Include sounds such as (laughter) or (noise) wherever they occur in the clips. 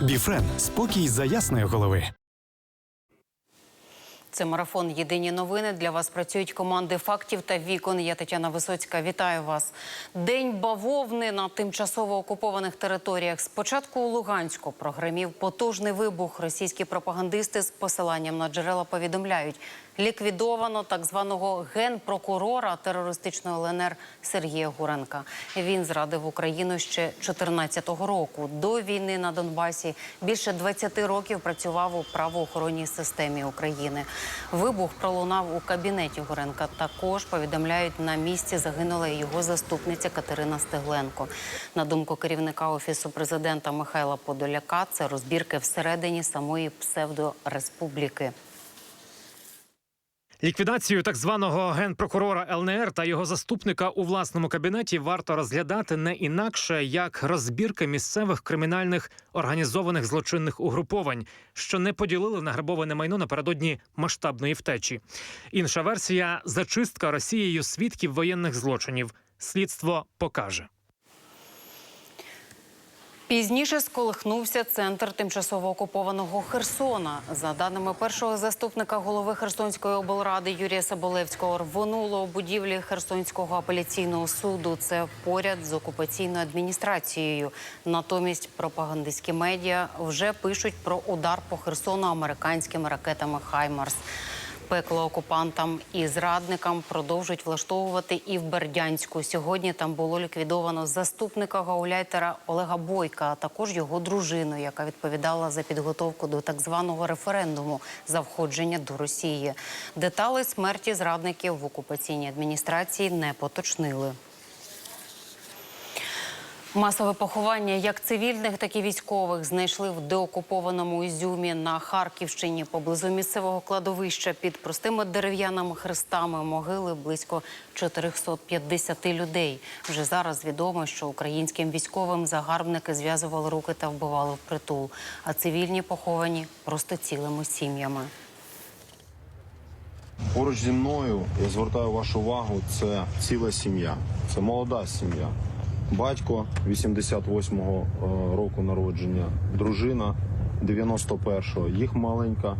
Біфрен спокій за ясної голови. Це марафон. Єдині новини. Для вас працюють команди фактів та вікон. Я Тетяна Висоцька. Вітаю вас. День бавовни на тимчасово окупованих територіях. Спочатку у Луганську прогремів потужний вибух. Російські пропагандисти з посиланням на джерела повідомляють. Ліквідовано так званого генпрокурора терористичної ЛНР Сергія Гуренка. Він зрадив Україну ще 2014 року. До війни на Донбасі більше 20 років працював у правоохоронній системі України. Вибух пролунав у кабінеті Гуренка. Також повідомляють, на місці загинула його заступниця Катерина Стегленко. На думку керівника офісу президента Михайла Подоляка, це розбірки всередині самої псевдореспубліки. Ліквідацію так званого генпрокурора ЛНР та його заступника у власному кабінеті варто розглядати не інакше як розбірки місцевих кримінальних організованих злочинних угруповань, що не поділили награбоване майно напередодні масштабної втечі. Інша версія зачистка Росією свідків воєнних злочинів. Слідство покаже. Пізніше сколихнувся центр тимчасово окупованого Херсона. За даними першого заступника голови Херсонської облради Юрія Соболевського, рвонуло будівлі Херсонського апеляційного суду. Це поряд з окупаційною адміністрацією. Натомість пропагандистські медіа вже пишуть про удар по Херсону американськими ракетами Хаймарс. Пекло окупантам і зрадникам продовжують влаштовувати і в Бердянську. Сьогодні там було ліквідовано заступника гауляйтера Олега Бойка, а також його дружину, яка відповідала за підготовку до так званого референдуму за входження до Росії. Детали смерті зрадників в окупаційній адміністрації не поточнили. Масове поховання як цивільних, так і військових знайшли в деокупованому Ізюмі на Харківщині поблизу місцевого кладовища під простими дерев'яними хрестами могили близько 450 людей. Вже зараз відомо, що українським військовим загарбники зв'язували руки та вбивали впритул, а цивільні поховані просто цілими сім'ями. Поруч зі мною я звертаю вашу увагу. Це ціла сім'я, це молода сім'я. Батько 88-го е, року народження, дружина 91-го, їх маленька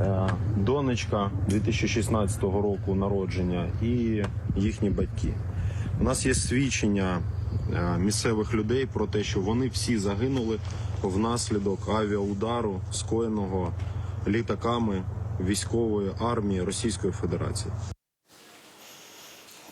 е, донечка 2016 року народження і їхні батьки. У нас є свідчення е, місцевих людей про те, що вони всі загинули внаслідок авіаудару, скоєного літаками військової армії Російської Федерації.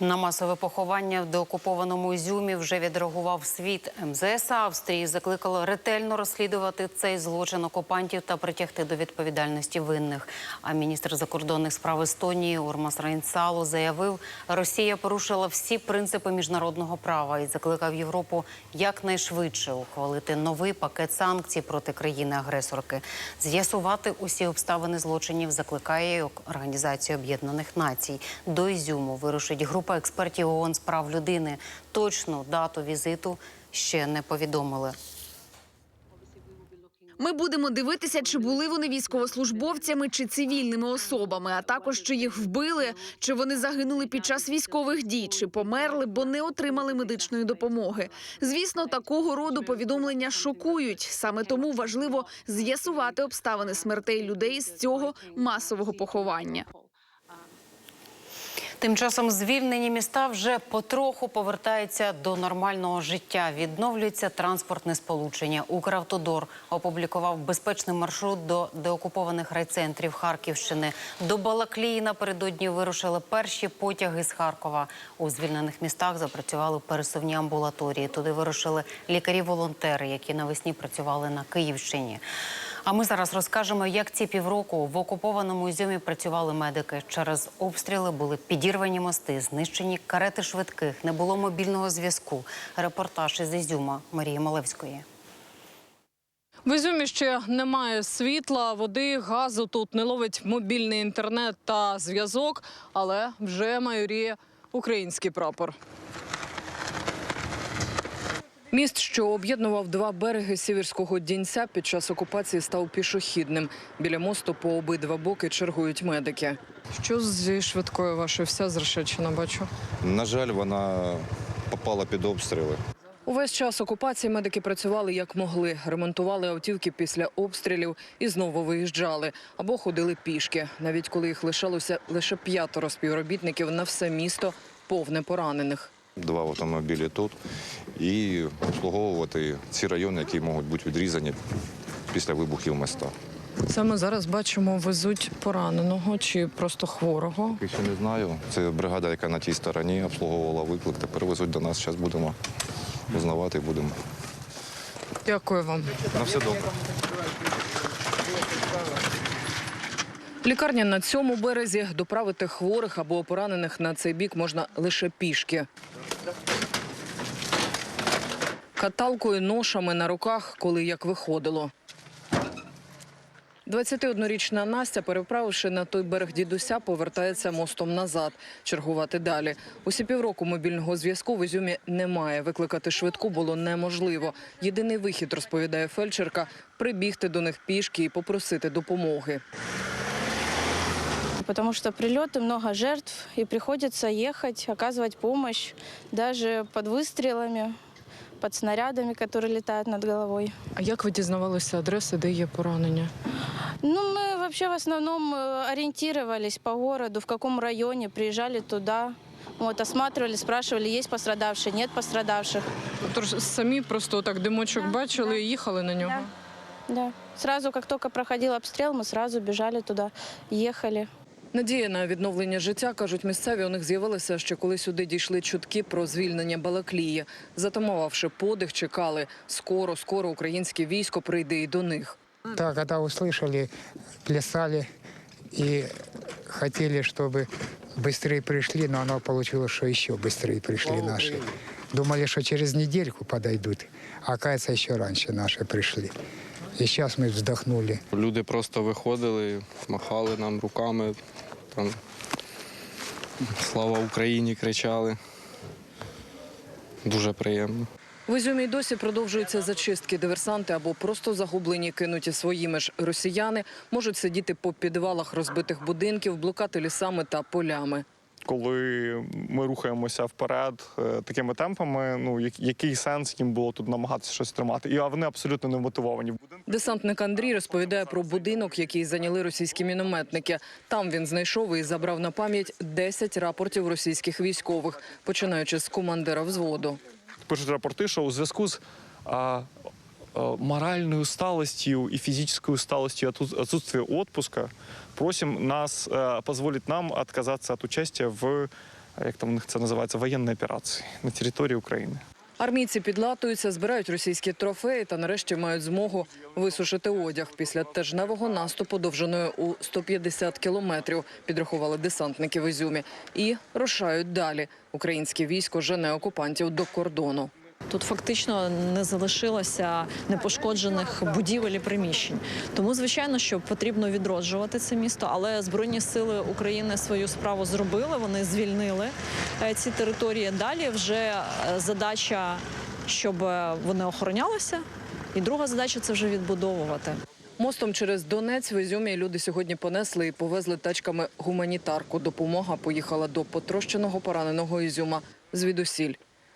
На масове поховання в деокупованому Ізюмі вже відреагував світ. МЗС Австрії закликало ретельно розслідувати цей злочин окупантів та притягти до відповідальності винних. А міністр закордонних справ Естонії Урмас Рейнсалу заявив, Росія порушила всі принципи міжнародного права і закликав Європу якнайшвидше ухвалити новий пакет санкцій проти країни-агресорки. З'ясувати усі обставини злочинів закликає Організація Об'єднаних Націй. До Ізюму вирушить група експертів ООН з прав людини. Точну дату візиту ще не повідомили. Ми будемо дивитися, чи були вони військовослужбовцями чи цивільними особами, а також чи їх вбили, чи вони загинули під час військових дій, чи померли, бо не отримали медичної допомоги. Звісно, такого роду повідомлення шокують. Саме тому важливо з'ясувати обставини смертей людей з цього масового поховання. Тим часом звільнені міста вже потроху повертаються до нормального життя. Відновлюється транспортне сполучення. Укравтодор опублікував безпечний маршрут до деокупованих райцентрів Харківщини. До Балаклії напередодні вирушили перші потяги з Харкова. У звільнених містах запрацювали пересувні амбулаторії. Туди вирушили лікарі-волонтери, які навесні працювали на Київщині. А ми зараз розкажемо, як ці півроку в окупованому Ізюмі працювали медики. Через обстріли були підірвані мости, знищені карети швидких, не було мобільного зв'язку. Репортаж із Ізюма Марії Малевської. В Ізюмі ще немає світла, води, газу. Тут не ловить мобільний інтернет та зв'язок, але вже майоріє український прапор. Міст, що об'єднував два береги Сіверського Дінця, під час окупації став пішохідним. Біля мосту по обидва боки чергують медики. Що зі швидкою вашою вся зрешечена, бачу. На жаль, вона попала під обстріли. Увесь час окупації медики працювали як могли, ремонтували автівки після обстрілів і знову виїжджали або ходили пішки. Навіть коли їх лишалося лише п'ятеро співробітників на все місто, повне поранених. Два автомобілі тут і обслуговувати ці райони, які можуть бути відрізані після вибухів міста. Саме зараз бачимо, везуть пораненого чи просто хворого. Я ще не знаю. Це бригада, яка на тій стороні обслуговувала виклик. Тепер везуть до нас. Зараз будемо узнавати. Будемо Дякую вам. на все добре. Лікарня на цьому березі доправити хворих або поранених на цей бік можна лише пішки Каталкою, ношами на руках, коли як виходило. 21-річна Настя, переправивши на той берег дідуся, повертається мостом назад, чергувати далі. Усі півроку мобільного зв'язку в Ізюмі немає. Викликати швидку було неможливо. Єдиний вихід, розповідає фельдшерка, прибігти до них пішки і попросити допомоги. потому что прилеты, много жертв, и приходится ехать, оказывать помощь даже под выстрелами, под снарядами, которые летают над головой. А як ви дізнавалися адреси, де є поранення? Ну, мы вообще в основном э, ориентировались по городу, в каком районе, приезжали туда, вот, осматривали, спрашивали, есть пострадавшие, нет пострадавших. Тож самі просто так димочок Да, бачили да. і їхали на нього. Да. Сразу, как только проходил обстрел, мы сразу бежали туда, ехали. Надія на відновлення життя, кажуть місцеві, у них з'явилася ще коли сюди дійшли чутки про звільнення Балаклії. Затамувавши подих, чекали скоро, скоро українське військо прийде і до них. Да, когда услышали, плясали и хотели, чтобы быстрее пришли, но оно получилось, что еще быстрее пришли наши. Думали, что через недельку подойдут, а оказывается, еще раньше наши пришли. И сейчас мы вздохнули. Люди просто виходили, махали нам руками, там Слава Україні кричали. Дуже приємно. В Ізюмі досі продовжуються зачистки. Диверсанти або просто загублені, кинуті своїми ж росіяни, можуть сидіти по підвалах розбитих будинків, блукати лісами та полями. Коли ми рухаємося вперед е, такими темпами, ну який сенс їм було тут намагатися щось тримати? І а вони абсолютно не мотивовані. Десантник Андрій розповідає про будинок, який зайняли російські мінометники. Там він знайшов і забрав на пам'ять 10 рапортів російських військових, починаючи з командира взводу. Пишуть рапорти, що у зв'язку з а, а, моральною усталостью и физической усталостью от отсутствия отпуска просим нас, позволить нам отказаться от участия в, як там у них це називається, воєнній операції на території України. Армійці підлатуються, збирають російські трофеї та нарешті мають змогу висушити одяг після тижневого наступу довжиною у 150 кілометрів. Підрахували десантники в Ізюмі і рушають далі. Українське військо жене окупантів до кордону. Тут фактично не залишилося непошкоджених будівель і приміщень. Тому, звичайно, що потрібно відроджувати це місто, але Збройні сили України свою справу зробили. Вони звільнили е, ці території. Далі вже е, задача, щоб е, вони охоронялися. І друга задача це вже відбудовувати. Мостом через Донець в Ізюмі люди сьогодні понесли і повезли тачками гуманітарку. Допомога поїхала до потрощеного пораненого Ізюма звідусіль.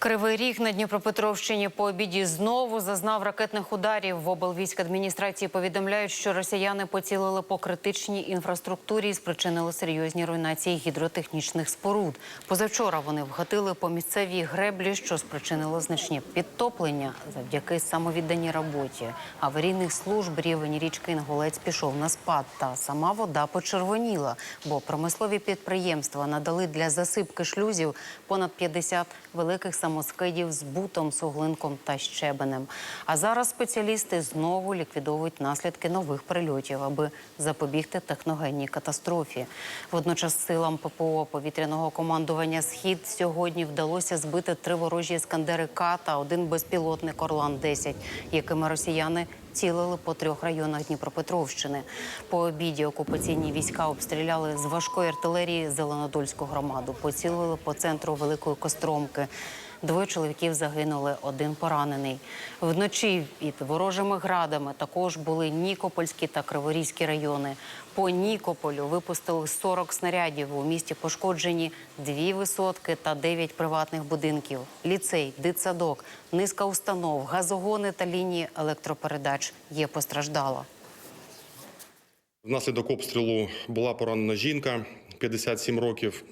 Кривий ріг на Дніпропетровщині по обіді знову зазнав ракетних ударів. В облвійськадміністрації повідомляють, що росіяни поцілили по критичній інфраструктурі і спричинили серйозні руйнації гідротехнічних споруд. Позавчора вони вгатили по місцевій греблі, що спричинило значні підтоплення завдяки самовідданій роботі. Аварійних служб рівень річки Інгулець пішов на спад, та сама вода почервоніла, бо промислові підприємства надали для засипки шлюзів понад 50 великих самоскидів з бутом, суглинком та щебенем. А зараз спеціалісти знову ліквідовують наслідки нових прильотів, аби запобігти техногенній катастрофі. Водночас силам ППО повітряного командування Схід сьогодні вдалося збити три ворожі іскандери К та один безпілотник Орлан 10 якими росіяни цілили по трьох районах Дніпропетровщини. По обіді окупаційні війська обстріляли з важкої артилерії Зеленодольську громаду, поцілили по центру Великої Костромки. Двоє чоловіків загинули, один поранений. Вночі під ворожими градами також були Нікопольські та Криворізькі райони. По Нікополю випустили 40 снарядів. У місті пошкоджені дві висотки та дев'ять приватних будинків. Ліцей, дитсадок, низка установ, газогони та лінії електропередач. Є постраждала. Внаслідок обстрілу була поранена жінка 57 років.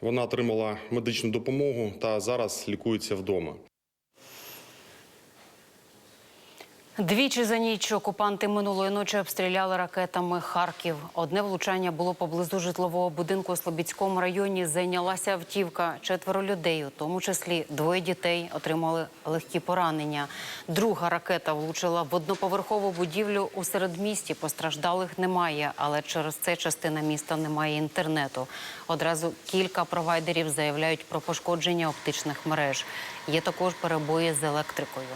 Вона отримала медичну допомогу та зараз лікується вдома. Двічі за ніч окупанти минулої ночі обстріляли ракетами Харків. Одне влучання було поблизу житлового будинку у Слобідському районі. Зайнялася автівка. Четверо людей, у тому числі двоє дітей, отримали легкі поранення. Друга ракета влучила в одноповерхову будівлю у середмісті. Постраждалих немає, але через це частина міста не має інтернету. Одразу кілька провайдерів заявляють про пошкодження оптичних мереж. Є також перебої з електрикою.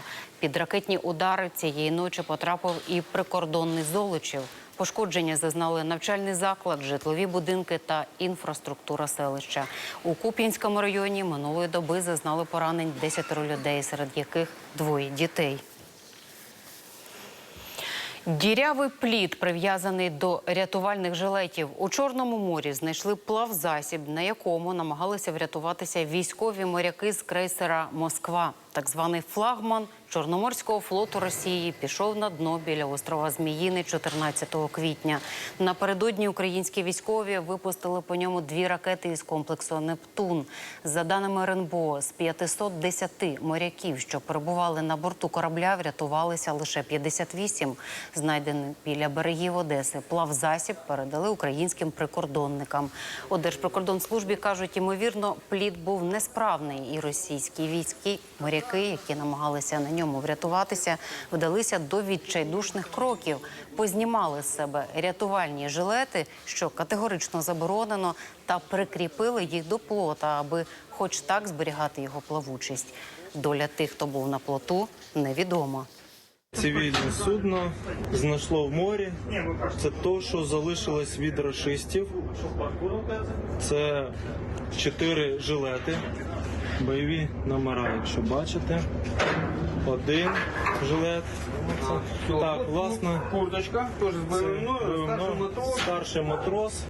Під ракетні удари цієї ночі потрапив і прикордонний Золочів. Пошкодження зазнали навчальний заклад, житлові будинки та інфраструктура селища. У Куп'янському районі минулої доби зазнали поранень 10 людей, серед яких двоє дітей. Дірявий плід, прив'язаний до рятувальних жилетів. У Чорному морі знайшли плавзасіб, на якому намагалися врятуватися військові моряки з крейсера Москва. Так званий флагман Чорноморського флоту Росії пішов на дно біля острова Зміїни 14 квітня. Напередодні українські військові випустили по ньому дві ракети із комплексу Нептун. За даними РНБО, з 510 моряків, що перебували на борту корабля, врятувалися лише 58. Знайдений біля берегів Одеси плавзасіб передали українським прикордонникам. У Держприкордонслужбі кажуть, ймовірно, плід був несправний, і російські війські моряки, які намагалися на ньому врятуватися, вдалися до відчайдушних кроків. Познімали з себе рятувальні жилети, що категорично заборонено, та прикріпили їх до плота, аби хоч так зберігати його плавучість. Доля тих, хто був на плоту, невідома. Цивільне судно знайшло в морі. Це то, що залишилось від рашистів. Це чотири жилети, бойові номера, якщо бачите. Один жилет. Так, власне, курточка, теж з бойовим старший матрос.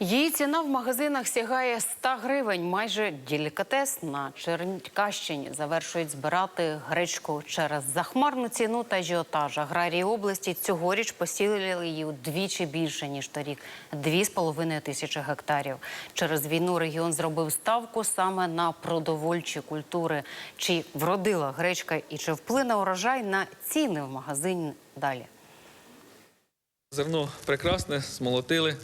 Її ціна в магазинах сягає 100 гривень. Майже делікатес на Черкащині завершують збирати гречку через захмарну ціну та ажіотаж. Аграрії області цьогоріч посіяли її удвічі більше ніж торік – 2,5 тисячі гектарів. Через війну регіон зробив ставку саме на продовольчі культури. Чи вродила гречка і чи вплине урожай на ціни в магазині далі? Зерно прекрасне, смолотили.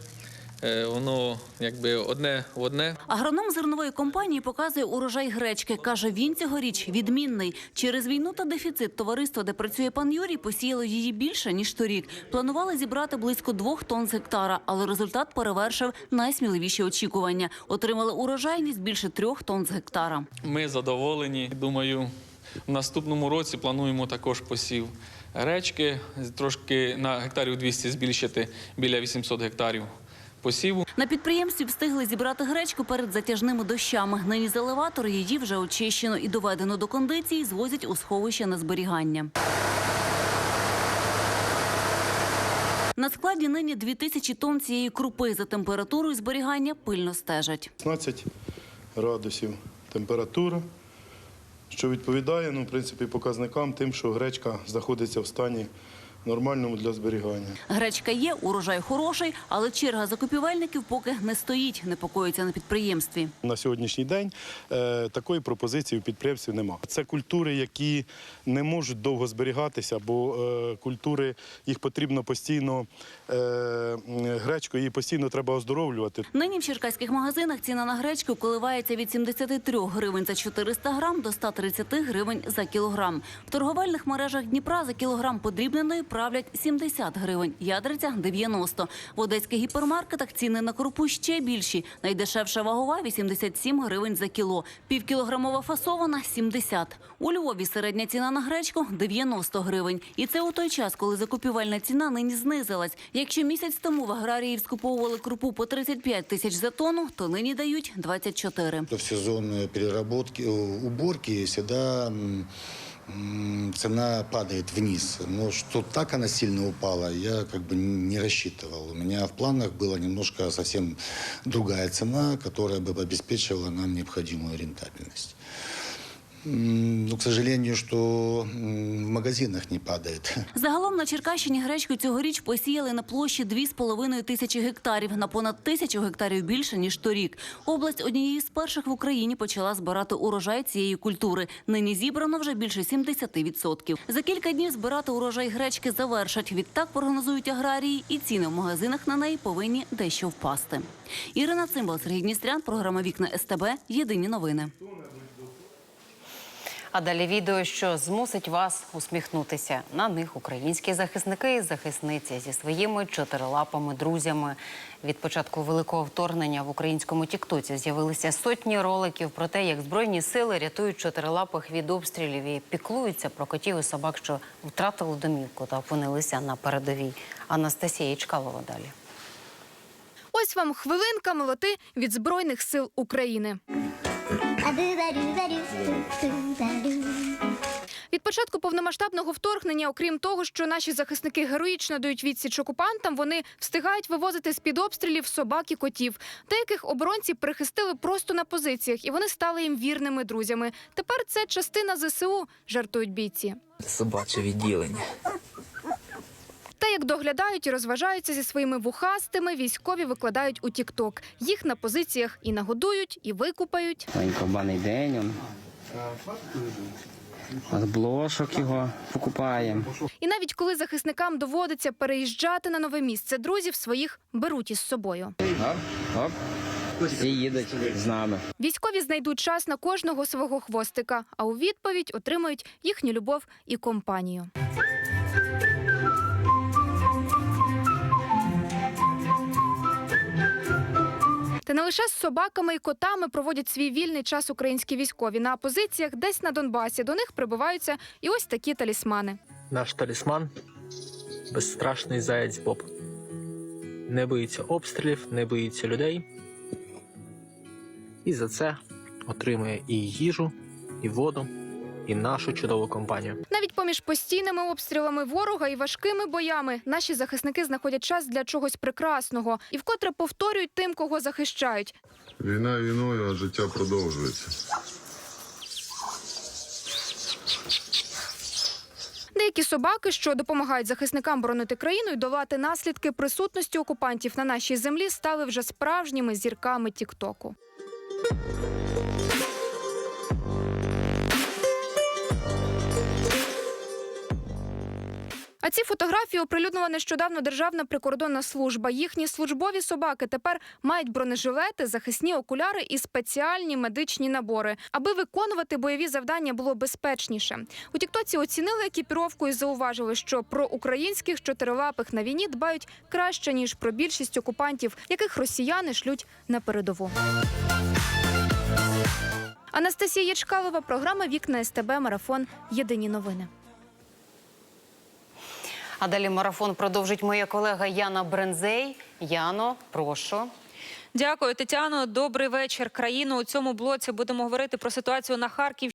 Е, Воно якби одне в одне. Агроном зернової компанії показує урожай гречки. Каже, він цьогоріч відмінний. Через війну та дефіцит товариства, де працює пан Юрій, посіяло її більше, ніж торік. Планували зібрати близько двох тонн з гектара, але результат перевершив найсміливіші очікування. Отримали урожайність більше трьох тонн з гектара. Ми задоволені. Думаю, в наступному році плануємо також посів гречки, трошки на гектарів 200 збільшити біля 800 гектарів посіву. На підприємстві встигли зібрати гречку перед затяжними дощами. Нині з елеватора її вже очищено і доведено до кондиції, звозять у сховище на зберігання. На складі нині 2000 тонн цієї крупи. За температурою зберігання пильно стежать. 16 градусів температура, що відповідає ну, в принципі, показникам тим, що гречка знаходиться в стані нормальному для зберігання. Гречка є, урожай хороший, але черга закупівельників поки не стоїть, непокоїться на підприємстві. На сьогоднішній день е, такої пропозиції у підприємстві немає. Це культури, які не можуть довго зберігатися, бо е, культури їх потрібно постійно е, гречку, її постійно треба оздоровлювати. Нині в черкаських магазинах ціна на гречку коливається від 73 гривень за 400 грам до 130 гривень за кілограм. В торговельних мережах Дніпра за кілограм подрібненої правлять 70 гривень, ядриця 90. В одеських гіпермаркетах ціни на крупу ще більші. Найдешевша вагова 87 гривень за кіло. Півкілограмова фасована 70. У Львові середня ціна на гречку 90 гривень. І це у той час, коли закупівельна ціна нині знизилась. Якщо місяць тому в аграріїв скуповували крупу по 35 тисяч за тонну, то нині дають 24. В сезон переработки, э, уборки м, цена падает вниз. Но что так она сильно упала, я как бы не рассчитывал. У меня в планах была немножко совсем другая цена, которая бы обеспечивала нам необходимую рентабельность. Но, к сожалению, м, в магазинах не падает. (laughs) Загалом на Черкащині гречку цьогоріч посіяли на площі 2,5 тисячі гектарів, на понад тисячу гектарів більше, ніж торік. Область однієї з перших в Україні почала збирати урожай цієї культури. Нині зібрано вже більше 70%. За кілька днів збирати урожай гречки завершать. Відтак прогнозують аграрії, і ціни в магазинах на неї повинні дещо впасти. Ірина Цимбал, Сергій Дністрян, програма Вікна СТБ. Єдині новини. А далі відео, що змусить вас усміхнутися. На них українські захисники і захисниці зі своїми чотирилапими друзями. Від початку великого вторгнення в українському тіктоці з'явилися сотні роликів про те, як збройні сили рятують чотирилапих від обстрілів і піклуються про котів і собак, що втратили домівку та опинилися на передовій. Анастасія Ічкалова далі. Ось вам хвилинка милоти від Збройних сил України. Від початку повномасштабного вторгнення, окрім того, що наші захисники героїчно дають відсіч окупантам, вони встигають вивозити з під обстрілів собак і котів. Деяких оборонці прихистили просто на позиціях, і вони стали їм вірними друзями. Тепер це частина ЗСУ, жартують бійці. Собаче відділення. Та як доглядають і розважаються зі своїми вухастими, військові викладають у Тікток. Їх на позиціях і нагодують, і викупають. Кабаний день. он. З блошок його покупаємо. І навіть коли захисникам доводиться переїжджати на нове місце, друзів своїх беруть із собою. Оп, оп. І їдуть з нами. Військові знайдуть час на кожного свого хвостика, а у відповідь отримують їхню любов і компанію. Та не лише з собаками і котами проводять свій вільний час українські військові. На позиціях десь на Донбасі до них прибуваються і ось такі талісмани. Наш талісман безстрашний заяць Боб. Не боїться обстрілів, не боїться людей. І за це отримує і їжу, і воду, і нашу чудову компанію. Навіть поміж постійними обстрілами ворога і важкими боями наші захисники знаходять час для чогось прекрасного і вкотре повторюють тим, кого захищають. Війна війною, а життя продовжується. Деякі собаки, що допомагають захисникам боронити країну і долати наслідки присутності окупантів на нашій землі, стали вже справжніми зірками Тіктоку. А ці фотографії оприлюднила нещодавно Державна прикордонна служба. Їхні службові собаки тепер мають бронежилети, захисні окуляри і спеціальні медичні набори, аби виконувати бойові завдання було безпечніше. У Тіктоці оцінили екіпіровку і зауважили, що про українських чотирилапих на війні дбають краще ніж про більшість окупантів, яких росіяни шлють на передову. Анастасія Ячкалова, програма Вікна СТБ Марафон. Єдині новини. А далі марафон продовжить моя колега Яна Брензей. Яно, прошу. Дякую, Тетяно. Добрий вечір. Країну у цьому блоці будемо говорити про ситуацію на Харків.